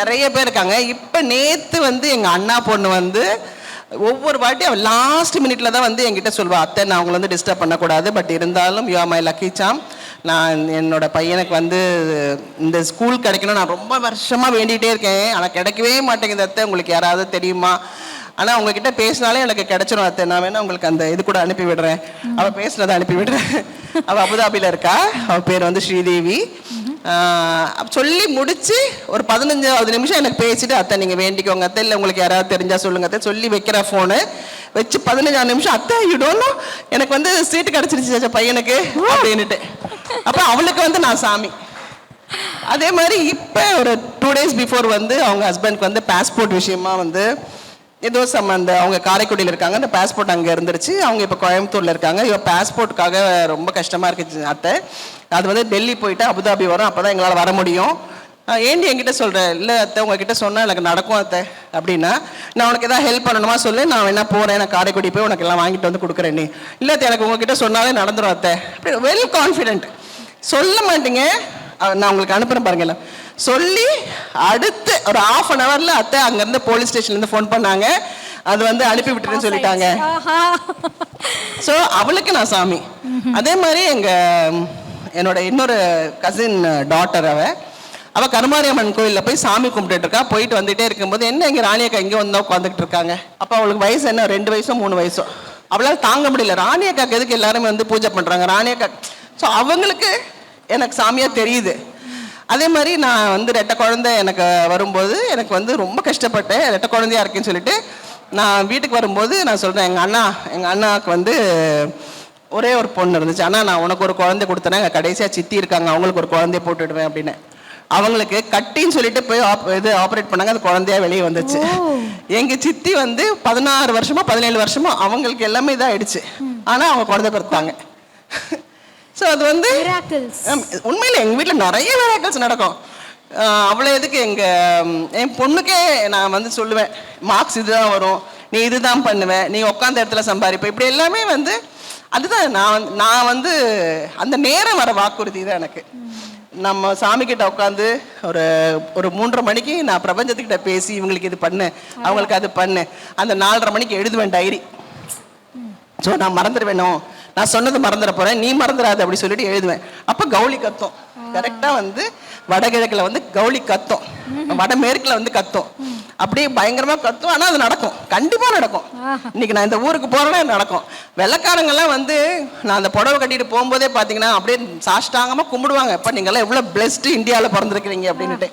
நிறைய பேர் இருக்காங்க. இப்போ நேற்று வந்து எங்கள் அண்ணா பொண்ணு வந்து ஒவ்வொரு வாட்டி அவன் லாஸ்ட் மினிட்ல தான் வந்து என்கிட்ட சொல்வா அத்தை நான் அவங்கள வந்து டிஸ்டர்ப் பண்ணக்கூடாது பட் இருந்தாலும் யூ மை லக்கி சாம் நான் என்னோட பையனுக்கு வந்து இந்த ஸ்கூல் கிடைக்கணும். நான் ரொம்ப வருஷமாக வேண்டிகிட்டே இருக்கேன். ஆனால் கிடைக்கவே மாட்டேங்குது அத்தை. உங்களுக்கு யாராவது தெரியுமா? ஆனால் உங்ககிட்ட பேசினாலே எனக்கு கிடைச்சிரும் அத்தை. நான் வேணா உங்களுக்கு அந்த இது கூட அனுப்பி விடுறேன். அவள் பேசினதை அனுப்பி விடுறேன். அவள் அபுதாபியில் இருக்கா? அவள் பேர் வந்து ஸ்ரீதேவி. சொல்லி முடிச்சு ஒரு பதினஞ்சாவது நிமிஷம் எனக்கு பேசிட்டு அத்தை நீங்க வேண்டிக்கோங்க. அத்தை இல்லை உங்களுக்கு யாராவது தெரிஞ்சா சொல்லுங்க. அத்தை சொல்லி வைக்கிற ஃபோனு வச்சு பதினஞ்சாவது நிமிஷம் அத்தை யூடோன்னு எனக்கு வந்து சீட்டு கிடைச்சிருச்சு பையனுக்கு. அப்படின்னுட்டு. அப்ப அவளுக்கு வந்து நான் சாமி. அதே மாதிரி இப்போ ஒரு டூ டேஸ் பிஃபோர் வந்து அவங்க ஹஸ்பண்ட்க்கு வந்து பாஸ்போர்ட் விஷயமா வந்து ஏதோ சம்ம அந்த அவங்க காரைக்குடியில் இருக்காங்க அந்த பாஸ்போர்ட் அங்கே இருந்துருச்சு. அவங்க இப்போ கோயம்புத்தூரில் இருக்காங்க. இவ பாஸ்போர்ட்டுக்காக ரொம்ப கஷ்டமாக இருக்குது அத்தை. அது வந்து டெல்லி போயிட்டு அபுதாபி வரும். அப்போ தான் எங்களால் வர முடியும். ஏண்டி என்கிட்ட சொல்கிறேன் இல்லை அத்தை உங்ககிட்ட சொன்னால் எனக்கு நடக்கும் அத்தை அப்படின்னா நான் உனக்கு எதாவது ஹெல்ப் பண்ணணுமா சொல்லு. நான் வேணா போகிறேன் நான் காரைக்குடி போய் உனக்கு எல்லாம் வாங்கிட்டு வந்து கொடுக்குறேன் நீ இல்லை அத்தை எனக்கு உங்ககிட்ட சொன்னாலே நடந்துடும் அத்தை. அப்படி வெல் கான்ஃபிடென்ட் சொல்ல மாட்டீங்க. நான் உங்களுக்கு அனுப்புறேன் பாருங்க எல்லாம். சொல்லி அடுத்து ஒரு ஆஃப் அன் ஹவர்ல அத்தை அங்கேருந்து போலீஸ் ஸ்டேஷன்லேருந்து ஃபோன் பண்ணாங்க. அது வந்து அனுப்பி விட்டுருன்னு சொல்லிட்டாங்க. ஸோ அவளுக்கு நான் சாமி. அதே மாதிரி எங்க என்னோட இன்னொரு கசின் டாட்டர் அவ அவ கருமாரியம்மன் கோயில்ல போய் சாமி கும்பிட்டுட்டு இருக்கா. போயிட்டு வந்துட்டே இருக்கும்போது என்ன இங்க ராணியக்கா இங்க வந்து உட்காந்துட்டு இருக்காங்க? அப்ப அவளுக்கு வயசு என்ன? ரெண்டு வயசோ மூணு வயசோ. அவளால தாங்க முடியல. ராணியக்காக்கு எதுக்கு எல்லாருமே வந்து பூஜை பண்றாங்க? ராணியக்கா ஸோ அவங்களுக்கு எனக்கு சாமியா தெரியுது. அதே மாதிரி நான் வந்து ரெட்டை குழந்தை எனக்கு வரும்போது எனக்கு வந்து ரொம்ப கஷ்டப்பட்டேன். ரெட்டை குழந்தையா இருக்கேன்னு சொல்லிட்டு நான் வீட்டுக்கு வரும்போது நான் சொல்றேன் எங்க அண்ணா எங்க அண்ணாவுக்கு வந்து ஒரே ஒரு பொண்ணு இருந்துச்சு. அண்ணா நான் உனக்கு ஒரு குழந்தை கொடுத்தேன். எங்க கடைசியா சித்தி இருக்காங்க. அவங்களுக்கு ஒரு குழந்தைய போட்டுடுவேன் அப்படின்னு. அவங்களுக்கு கட்டின்னு சொல்லிட்டு போய் op- இது ஆப்ரேட் பண்ணாங்க. அந்த குழந்தையா வெளியே வந்துச்சு. எங்க சித்தி வந்து பதினாறு வருஷமா பதினேழு வருஷமா அவங்களுக்கு எல்லாமே இதாயிடுச்சு. ஆனா அவங்க குழந்தை பிறத்தாங்க ஸோ அது வந்து உண்மையில எங்க வீட்ல நிறைய மிராக்கல்ஸ் நடக்கும். அவ்வளோ எதுக்கு எங்க ம், என் பொண்ணுக்கே நான் வந்து சொல்லுவேன் மார்க்ஸ் இதுதான் வரும். நீ இதுதான் பண்ணுவேன் நீ உட்காந்த இடத்துல சம்பாதிப்ப இப்படி எல்லாமே வந்து அதுதான் நான் நான் வந்து அந்த நேரம் வர வாக்குறுதி தான் எனக்கு. நம்ம சாமி கிட்ட உட்காந்து ஒரு ஒரு மூன்றரை மணிக்கு நான் பிரபஞ்சத்துக்கிட்ட பேசி இவங்களுக்கு இது பண்ணு அவங்களுக்கு அது பண்ணு. அந்த நாலரை மணிக்கு எழுதுவேன் டைரி. ஸோ நான் மறந்துடுவேனோ? நான் சொன்னது மறந்துட போறேன். நீ மறந்துடாத அப்படி சொல்லிட்டு எழுதுவேன். அப்போ கவுளி கத்தும். கரெக்டா வந்து வடகிழக்குல வந்து கவுளி கத்தும். வடமேற்குல வந்து கத்தும். அப்படியே பயங்கரமா கத்தும். ஆனா அது நடக்கும். கண்டிப்பா நடக்கும். இன்னைக்கு நான் இந்த ஊருக்கு போறேன்னா நடக்கும். வெள்ளக்காரங்கெல்லாம் வந்து நான் அந்த புடவை கட்டிட்டு போகும்போதே பாத்தீங்கன்னா அப்படியே சாஷ்டாங்கமா கும்பிடுவாங்க. எப்ப நீங்க எல்லாம் எவ்வளவு பிளஸ்ட் இந்தியாவில் பிறந்திருக்கிறீங்க அப்படின்னுட்டு.